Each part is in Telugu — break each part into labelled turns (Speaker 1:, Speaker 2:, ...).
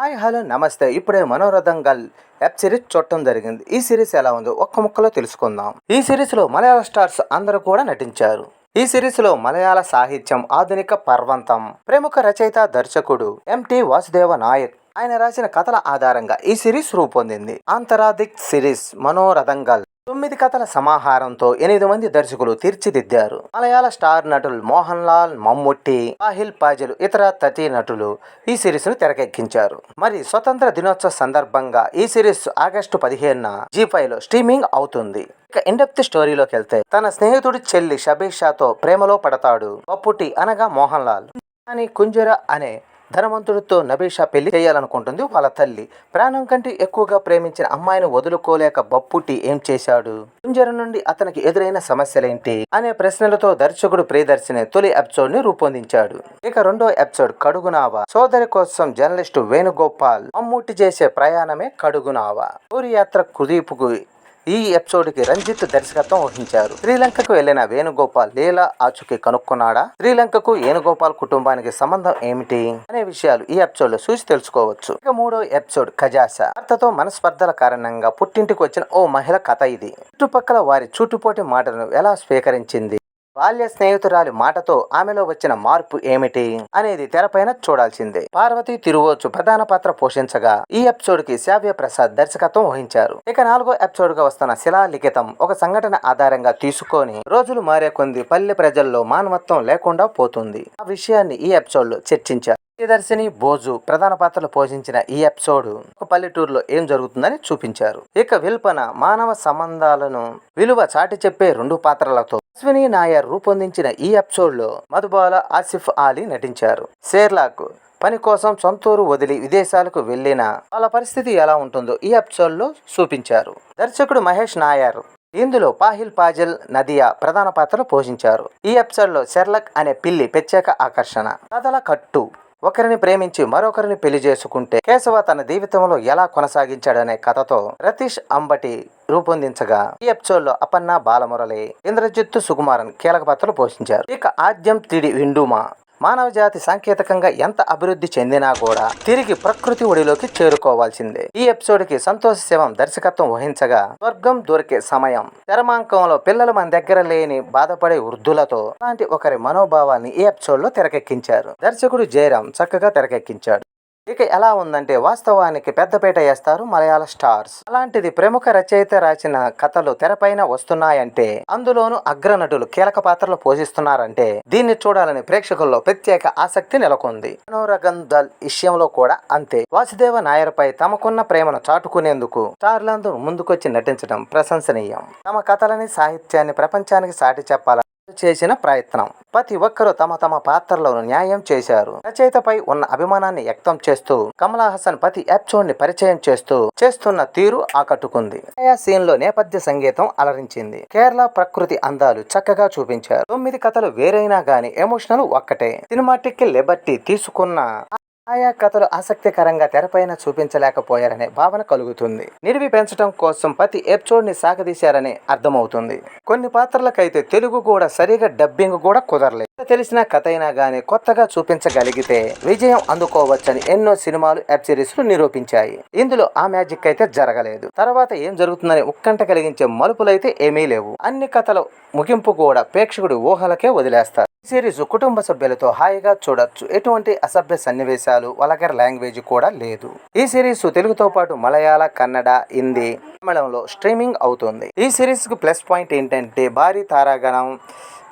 Speaker 1: హాయ్ హలో నమస్తే. ఇప్పుడే మనోరథం గల్ వెబ్ సిరీస్ చూడటం జరిగింది. ఈ సిరీస్ ఎలా ఉందో ఒక్క ముక్కలో తెలుసుకుందాం. ఈ సిరీస్లో మలయాళ స్టార్స్ అందరూ కూడా నటించారు. ఈ సిరీస్లో మలయాళ సాహిత్యం ఆధునిక పర్వంతం ప్రముఖ రచయిత దర్శకుడు ఎంటి వాసుదేవ నాయక్ ఆయన రాసిన కథల ఆధారంగా ఈ సిరీస్ రూపొందింది. ఆంతరాదిక్ సిరీస్ మనోరథంగల్ తొమ్మిది కథల సమాహారంతో ఎనిమిది మంది దర్శకులు తీర్చిదిద్దారు. మలయాళ స్టార్ నటులు మోహన్ లాల్ మమ్ముట్టి సాహిల్ పాజలు ఇతర తటి నటులు ఈ సిరీస్ను తెరకెక్కించారు. మరి స్వతంత్ర దినోత్సవ సందర్భంగా ఈ సిరీస్ ఆగస్టు పదిహేనున జీ ఫైవ్లో స్ట్రీమింగ్ అవుతుంది. ఇక ఇండెప్త్ స్టోరీలోకి వెళ్తే తన స్నేహితుడి చెల్లి షబీషాతో ప్రేమలో పడతాడు. పప్పుటి అనగా మోహన్ లాల్ అని కుంజర అనే ధనవంతుడితో నబీషా పెళ్ళి చేయాలనుకుంటుంది. వాళ్ళ తల్లి ప్రాణం కంటే ఎక్కువగా ప్రేమించిన అమ్మాయిని వదులుకోలేక బప్పుటి ఏం చేశాడు? కుంజరం నుండి అతనికి ఎదురైన సమస్యలేంటి? అనే ప్రశ్నలతో దర్శకుడు ప్రియదర్శిని తొలి ఎపిసోడ్ని రూపొందించాడు. ఇక రెండో ఎపిసోడ్ కడుగునావా. సోదరి కోసం జర్నలిస్టు వేణుగోపాల్ మమ్ముట్టి చేసే ప్రయాణమే కడుగునావా. ఊరి యాత్ర కుదీపుకు ఈ ఎపిసోడ్కి రంజిత్ దర్శకత్వం వహించారు. శ్రీలంకకు వెళ్ళిన వేణుగోపాల్ లీలా ఆచుకి కనుక్కున్నాడా? శ్రీలంకకు వేణుగోపాల్ కుటుంబానికి సంబంధం ఏమిటి? అనే విషయాలు ఈ ఎపిసోడ్లో చూసి తెలుసుకోవచ్చు. ఇక మూడో ఎపిసోడ్ కజాస భర్తతో మనస్పర్ధల కారణంగా పుట్టింటికి వచ్చిన ఓ మహిళ కథ ఇది. చుట్టుపక్కల వారి చుట్టుపోటి మాటలను ఎలా స్వీకరించింది? బాల్య స్నేహితురాలి మాటతో ఆమెలో వచ్చిన మార్పు ఏమిటి అనేది తెరపైన చూడాల్సిందే. పార్వతి తిరువోచు ప్రధాన పాత్ర పోషించగా ఈ ఎపిసోడ్కి శ్రావ్య ప్రసాద్ దర్శకత్వం వహించారు. ఇక నాలుగో ఎపిసోడ్గా వస్తున్న శిలాలిఖితం ఒక సంఘటన ఆధారంగా తీసుకొని రోజులు మారే కొంది పల్లె ప్రజల్లో మానవత్వం లేకుండా పోతుంది. ఆ విషయాన్ని ఈ ఎపిసోడ్లో చర్చించారు. ప్రియదర్శిని బోజు ప్రధాన పాత్రలు పోషించిన ఈ ఎపిసోడ్ ఒక పల్లెటూరులో ఏం జరుగుతుందని చూపించారు. ఇక విల్పన మానవ సంబంధాలను విలువ చాటి చెప్పే రెండు పాత్రలతో అశ్విని నాయర్ రూపొందించిన ఈ ఎపిసోడ్లో మధుబాల ఆసిఫ్ ఆలీ నటించారు. షేర్లాక్ పని కోసం సొంతూరు వదిలి విదేశాలకు వెళ్ళిన వాళ్ళ పరిస్థితి ఎలా ఉంటుందో ఈ ఎపిసోడ్లో చూపించారు. దర్శకుడు మహేష్ నాయర్ ఇందులో పాహిల్ పాజల్ నదియా ప్రధాన పాత్రలు పోషించారు. ఈ ఎపిసోడ్లో షెర్లక్ అనే పిల్లి ప్రత్యేక ఆకర్షణ. కథల కట్టు ఒకరిని ప్రేమించి మరొకరిని పెళ్ళి చేసుకుంటే కేశవ తన జీవితంలో ఎలా కొనసాగించాడనే కథతో రతీష్ అంబటి రూపొందించగా ఈ ఎపిసోడ్లో అపన్న బాలమురళి ఇంద్రజిత్తు సుకుమారన్ కీలక పాత్రలు పోషించారు. ఇక ఆద్యం తిడి విండుమా. మానవ జాతి సాంకేతికంగా ఎంత అభివృద్ధి చెందినా కూడా తిరిగి ప్రకృతి ఒడిలోకి చేరుకోవాల్సిందే. ఈ ఎపిసోడ్కి సంతోష్ శివం దర్శకత్వం వహించగా స్వర్గం దొరికే సమయం. తెరమాంకంలో పిల్లలు మన దగ్గర లేని బాధపడే వృద్ధులతో అలాంటి ఒకరి మనోభావాన్ని ఈ ఎపిసోడ్లో తెరకెక్కించారు. దర్శకుడు జయరాం చక్కగా తెరకెక్కించాడు. ఇక ఎలా ఉందంటే వాస్తవానికి పెద్దపేట వేస్తారు మలయాళ స్టార్స్. అలాంటిది ప్రముఖ రచయిత రాసిన కథలు తెరపైన వస్తున్నాయంటే అందులోనూ అగ్రనటులు కీలక పాత్రలు పోషిస్తున్నారంటే దీన్ని చూడాలని ప్రేక్షకుల్లో ప్రత్యేక ఆసక్తి నెలకొంది. మనోరగన్ దల్ విషయంలో కూడా అంతే. వాసుదేవ నాయర్పై తమకున్న ప్రేమను చాటుకునేందుకు స్టార్లందరూ ముందుకొచ్చి నటించడం ప్రశంసనీయం. తమ కథలని సాహిత్యాన్ని ప్రపంచానికి సాటి చెప్పాలని చేసిన ప్రయత్నం. ప్రతి ఒక్కరూ తమ తమ పాత్రలను న్యాయం చేశారు. రచయితపై ఉన్న అభిమానాన్ని వ్యక్తం చేస్తూ కమలా హాసన్ ప్రతి ఎపిసోడ్ని పరిచయం చేస్తూ చేస్తున్న తీరు ఆకట్టుకుంది. ఆయా సీన్లో నేపథ్య సంగీతం అలరించింది. కేరళ ప్రకృతి అందాలు చక్కగా చూపించారు. తొమ్మిది కథలు వేరైనా గాని ఎమోషనల్ ఒక్కటే. సినిమాటిక్ లిబర్టీ తీసుకున్న ఆయా కథలు ఆసక్తికరంగా తెరపైన చూపించలేకపోయారనే భావన కలుగుతుంది. నిడివి పెంచడం కోసం ప్రతి ఎపిసోడ్ని సాగదీశారని అర్థమవుతుంది. కొన్ని పాత్రలకైతే తెలుగు కూడా సరిగా డబ్బింగ్ కూడా కుదరలేదు. తెలిసిన కథ అయినా కానీ కొత్తగా చూపించగలిగితే విజయం అందుకోవచ్చని ఎన్నో సినిమాలు వెబ్ సిరీస్లు నిరూపించాయి. ఇందులో ఆ మ్యాజిక్ అయితే జరగలేదు. తర్వాత ఏం జరుగుతుందని ఉత్కంఠ కలిగించే మలుపులైతే ఏమీ లేవు. అన్ని కథల ముగింపు కూడా ప్రేక్షకుడి ఊహలకే వదిలేస్తారు. ఈ సిరీస్ కుటుంబ సభ్యులతో హాయిగా చూడొచ్చు. ఎటువంటి అసభ్య సన్నివేశాలు వలగర్ లాంగ్వేజ్ కూడా లేదు. ఈ సిరీస్ తెలుగుతో పాటు మలయాళ కన్నడ హిందీ తమిళంలో స్ట్రీమింగ్ అవుతుంది. ఈ సిరీస్కు ప్లస్ పాయింట్ ఏంటంటే భారీ తారాగణం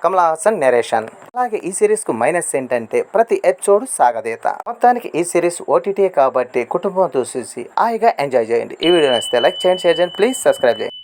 Speaker 1: కమలా హాసన్ నెరేషన్. అలాగే ఈ సిరీస్కు మైనస్ ఏంటంటే ప్రతి ఎపిసోడ్ సాగదీత. మొత్తానికి ఈ సిరీస్ ఓటీటీ కాబట్టి కుటుంబంతో చూసి హాయిగా ఎంజాయ్ చేయండి. ఈ వీడియో నచ్చితే లైక్ చేయండి షేర్ చేయండి ప్లీజ్ సబ్స్క్రైబ్ చేయండి.